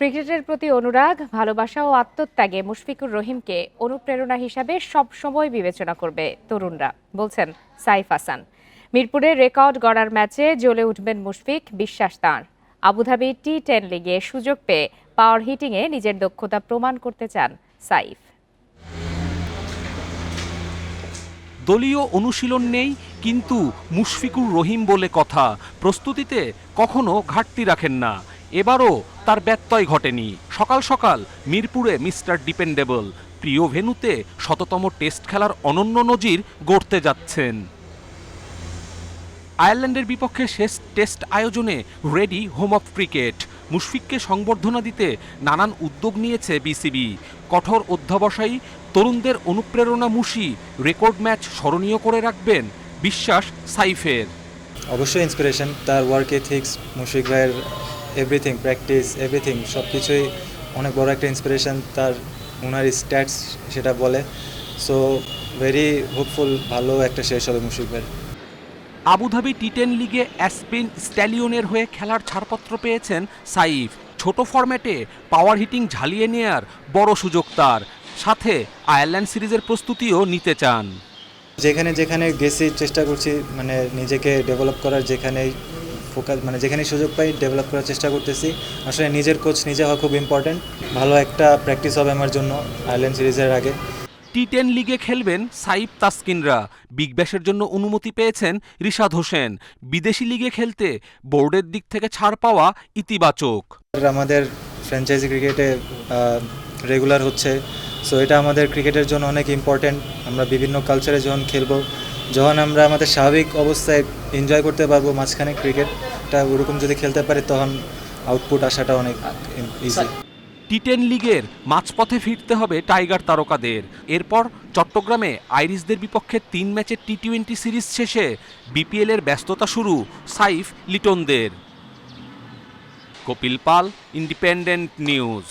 ক্রিকেটের প্রতি অনুরাগ, ভালোবাসা ও আত্মত্যাগে মুশফিকুর রহিমকে অনুপ্রেরণা হিসাবে সবসময় বিবেচনা করবে তরুণরা, বলছেন সাইফ হাসান। মিরপুরে রেকর্ড গড়ার ম্যাচে জ্বলে উঠবেন মুশফিক, বিশ্বাস তাঁর। আবুধাবি টি টেন লিগে সুযোগ পেয়ে পাওয়ার হিটিংয়ে নিজের দক্ষতা প্রমাণ করতে চান সাইফ। দলীয় অনুশীলন নেই, কিন্তু মুশফিকুর রহিম বলে কথা। প্রস্তুতিতে কখনো ঘাটতি রাখেন না। এবারও তার ব্যত্যয় ঘটেনি। সকাল সকাল মিরপুরে মিস্টার ডিপেন্ডেবল, প্রিয় ভেনুতে শততম টেস্ট খেলার অনন্য নজির গড়তে যাচ্ছেন। আয়ারল্যান্ডের বিপক্ষে শেষ টেস্ট আয়োজনে রেডি হোম অফ ক্রিকেট। মুশফিককে সংবর্ধনা দিতে নানান উদ্যোগ নিয়েছে বিসিবি। কঠোর অধ্যাবসায়ী, তরুণদের অনুপ্রেরণা মুশি রেকর্ড ম্যাচ স্মরণীয় করে রাখবেন বিশ্বাস সাইফের। অবশ্যই ইন্সপিরেশন তার ওয়ার্ক এথিক্স মুশফিক ভাইয়ের এভরিথিং প্র্যাকটিস এভরিথিং সব কিছুই অনেক বড় একটা ইন্সপিরেশন তার ওনার স্ট্যাটস সেটা বলে। সো ভেরি হোপফুল ভালো একটা শেষ হবে মুশফিক ভাইয়ের আবুধাবি টি টেন লিগে অ্যাসপেন স্ট্যালিয়নের হয়ে খেলার ছাড়পত্র পেয়েছেন সাইফ। ছোট ফরম্যাটে পাওয়ার হিটিং ঝালিয়ে নেয়ার বড় সুযোগ তার। সাথে আয়ারল্যান্ড সিরিজের প্রস্তুতিও নিতে চান। যেখানে যেখানে গেছি চেষ্টা করছি মানে নিজেকে ডেভেলপ করার যেখানে ফোকাস মানে যেখানে সুযোগ পাই ডেভেলপ করার চেষ্টা করতেছি। আসলে নিজের কোচ নিজে হওয়া খুব ইম্পর্ট্যান্ট ভালো একটা প্র্যাকটিস হবে আমার জন্য আয়ারল্যান্ড সিরিজের আগে। টি টেন লিগে খেলবেন সাইফ তাসকিনরা। বিগ ব্যাশের জন্য অনুমতি পেয়েছেন রিশাদ হোসেন। বিদেশি লিগে খেলতে বোর্ডের দিক থেকে ছাড় পাওয়া ইতিবাচক। আমাদের ফ্র্যাঞ্চাইজি ক্রিকেটে রেগুলার হচ্ছে। সো এটা আমাদের ক্রিকেটের জন্য অনেক ইম্পর্ট্যান্ট আমরা বিভিন্ন কালচারে যখন খেলব যখন আমরা আমাদের স্বাভাবিক অবস্থায় এনজয় করতে পারব মাঝখানে ক্রিকেটটা ওরকম যদি খেলতে পারি, তখন আউটপুট আসাটা অনেক ইজি টি টেন লিগের মাঝপথে ফিরতে হবে টাইগার তারকাদের। এরপর চট্টগ্রামে আইরিশদের বিপক্ষে তিন ম্যাচের টি টোয়েন্টি সিরিজ শেষে বিপিএল এর ব্যস্ততা শুরু Saif লিটনদের। Kapil Pal independent news